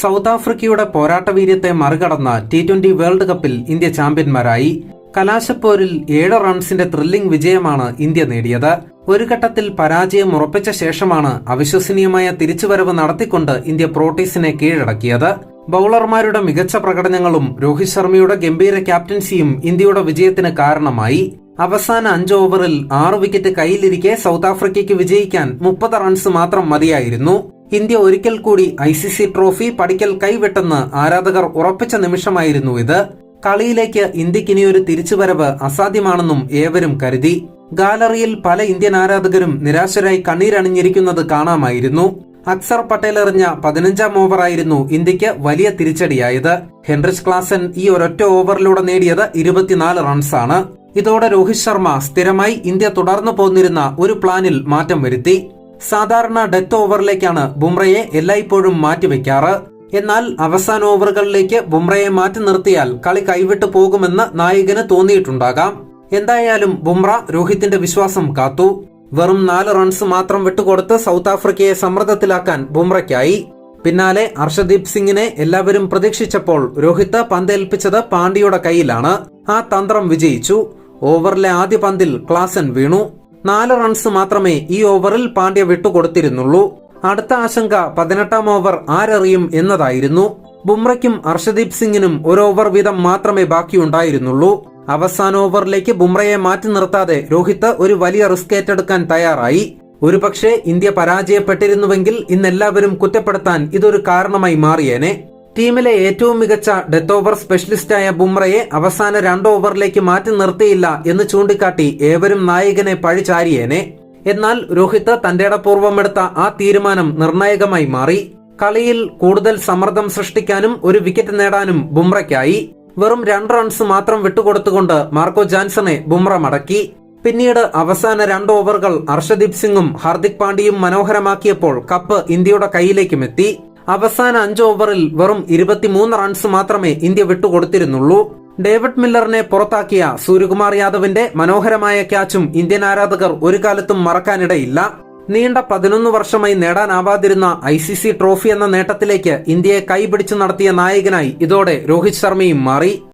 South ആഫ്രിക്കയുടെ പോരാട്ട വീര്യത്തെ മറികടന്ന ടി ട്വന്റി വേൾഡ് കപ്പിൽ ഇന്ത്യ ചാമ്പ്യന്മാരായി. കലാശപ്പോരിൽ ഏഴ് റൺസിന്റെ ത്രില്ലിംഗ് വിജയമാണ് ഇന്ത്യ നേടിയത്. ഒരു ഘട്ടത്തിൽ പരാജയം ഉറപ്പിച്ച ശേഷമാണ് അവിശ്വസനീയമായ തിരിച്ചുവരവ് നടത്തിക്കൊണ്ട് ഇന്ത്യ പ്രോട്ടീസിനെ കീഴടക്കിയത്. ബൌളർമാരുടെ മികച്ച പ്രകടനങ്ങളും രോഹിത് ശർമ്മയുടെ ഗംഭീര ക്യാപ്റ്റൻസിയും ഇന്ത്യയുടെ വിജയത്തിന് കാരണമായി. അവസാന അഞ്ച് ഓവറിൽ ആറ് വിക്കറ്റ് കയ്യിലിരിക്കെ സൗത്ത് ആഫ്രിക്കയ്ക്ക് വിജയിക്കാൻ മുപ്പത് റൺസ് മാത്രം മതിയായിരുന്നു. ഇന്ത്യ ഒരിക്കൽ കൂടി ഐ സി സി ട്രോഫി പടിക്കൽ കൈവിട്ടെന്ന് ആരാധകർ ഉറപ്പിച്ച നിമിഷമായിരുന്നു ഇത്. കളിയിലേക്ക് ഇന്ത്യയ്ക്ക് ഇനിയൊരു തിരിച്ചുവരവ് അസാധ്യമാണെന്നും ഏവരും കരുതി. ഗാലറിയിൽ പല ഇന്ത്യൻ ആരാധകരും നിരാശരായി കണ്ണീരണിഞ്ഞിരിക്കുന്നത് കാണാമായിരുന്നു. അക്സർ പട്ടേൽ എറിഞ്ഞ പതിനഞ്ചാം ഓവറായിരുന്നു ഇന്ത്യയ്ക്ക് വലിയ തിരിച്ചടിയായത്. ഹെൻറിച്ച് ക്ലാസൻ ഈ ഒരൊറ്റ ഓവറിലൂടെ നേടിയത് ഇരുപത്തിനാല് റൺസാണ്. ഇതോടെ രോഹിത് ശർമ്മ സ്ഥിരമായി ഇന്ത്യ തുടർന്നു പോന്നിരുന്ന ഒരു പ്ലാനിൽ മാറ്റം വരുത്തി. സാധാരണ ഡെത്ത് ഓവറിലേക്കാണ് ബുംറയെ എല്ലായ്പ്പോഴും മാറ്റിവെക്കാറ്. എന്നാൽ അവസാന ഓവറുകളിലേക്ക് ബുംറയെ മാറ്റി നിർത്തിയാൽ കളി കൈവിട്ടു പോകുമെന്ന് നായകന് തോന്നിയിട്ടുണ്ടാകാം. എന്തായാലും ബുംറ രോഹിത്തിന്റെ വിശ്വാസം കാത്തു. വെറും നാല് റൺസ് മാത്രം വിട്ടുകൊടുത്ത് സൗത്ത് ആഫ്രിക്കയെ സമ്മർദ്ദത്തിലാക്കാൻ ബുംറയ്ക്കായി. പിന്നാലെ അർഷദീപ് സിംഗിനെ എല്ലാവരും പ്രതീക്ഷിച്ചപ്പോൾ രോഹിത് പന്തേൽപ്പിച്ചത് പാണ്ഡ്യയുടെ കയ്യിലാണ്. ആ തന്ത്രം വിജയിച്ചു. ഓവറിലെ ആദ്യ പന്തിൽ ക്ലാസൻ വീണു. നാല് റൺസ് മാത്രമേ ഈ ഓവറിൽ പാണ്ഡ്യ വിട്ടുകൊടുത്തിരുന്നുള്ളൂ. അടുത്ത ആശങ്ക പതിനെട്ടാം ഓവർ ആരെറിയും എന്നതായിരുന്നു. ബുംറയ്ക്കും അർഷദീപ് സിംഗിനും ഒരു ഓവർ വീതം മാത്രമേ ബാക്കിയുണ്ടായിരുന്നുള്ളൂ. അവസാന ഓവറിലേക്ക് ബുംറയെ മാറ്റി നിർത്താതെ രോഹിത് ഒരു വലിയ റിസ്ക് ഏറ്റെടുക്കാൻ തയ്യാറായി. ഒരുപക്ഷെ ഇന്ത്യ പരാജയപ്പെട്ടിരുന്നുവെങ്കിൽ ഇന്നെല്ലാവരും കുറ്റപ്പെടുത്താൻ ഇതൊരു കാരണമായി മാറിയേനെ. ടീമിലെ ഏറ്റവും മികച്ച ഡെത്ത് ഓവർ സ്പെഷ്യലിസ്റ്റായ ബുംറയെ അവസാന രണ്ട് ഓവറിലേക്ക് മാറ്റി നിർത്തിയില്ല എന്ന് ചൂണ്ടിക്കാട്ടി ഏവരും നായകനെ പഴിചാരിയേനെ. എന്നാൽ രോഹിത് തന്റെ പൂർവമെടുത്ത ആ തീരുമാനം നിർണായകമായി മാറി. കളിയിൽ കൂടുതൽ സമ്മർദ്ദം സൃഷ്ടിക്കാനും ഒരു വിക്കറ്റ് നേടാനും ബുംറയ്ക്കായി. വെറും രണ്ട് റൺസ് മാത്രം വിട്ടുകൊടുത്തുകൊണ്ട് മാർക്കോ ജാൻസണെ ബുംറ മടക്കി. പിന്നീട് അവസാന രണ്ട് ഓവറുകൾ അർഷദീപ് സിംഗും ഹാർദിക് പാണ്ഡ്യയും മനോഹരമാക്കിയപ്പോൾ കപ്പ് ഇന്ത്യയുടെ കയ്യിലേക്കും എത്തി. അവസാന അഞ്ച് ഓവറിൽ വെറും ഇരുപത്തിമൂന്ന് റൺസ് മാത്രമേ ഇന്ത്യ വിട്ടുകൊടുത്തിരുന്നുള്ളൂ. ഡേവിഡ് മില്ലറിനെ പുറത്താക്കിയ സൂര്യകുമാർ യാദവിന്റെ മനോഹരമായ ക്യാച്ചും ഇന്ത്യൻ ആരാധകർ ഒരു കാലത്തും മറക്കാനിടയില്ല. നീണ്ട പതിനൊന്ന് വർഷമായി നേടാനാവാതിരുന്ന ഐ സി സി ട്രോഫി എന്ന നേട്ടത്തിലേക്ക് ഇന്ത്യയെ കൈപിടിച്ചു നടത്തിയ നായകനായി ഇതോടെ രോഹിത് ശർമ്മയും മാറി.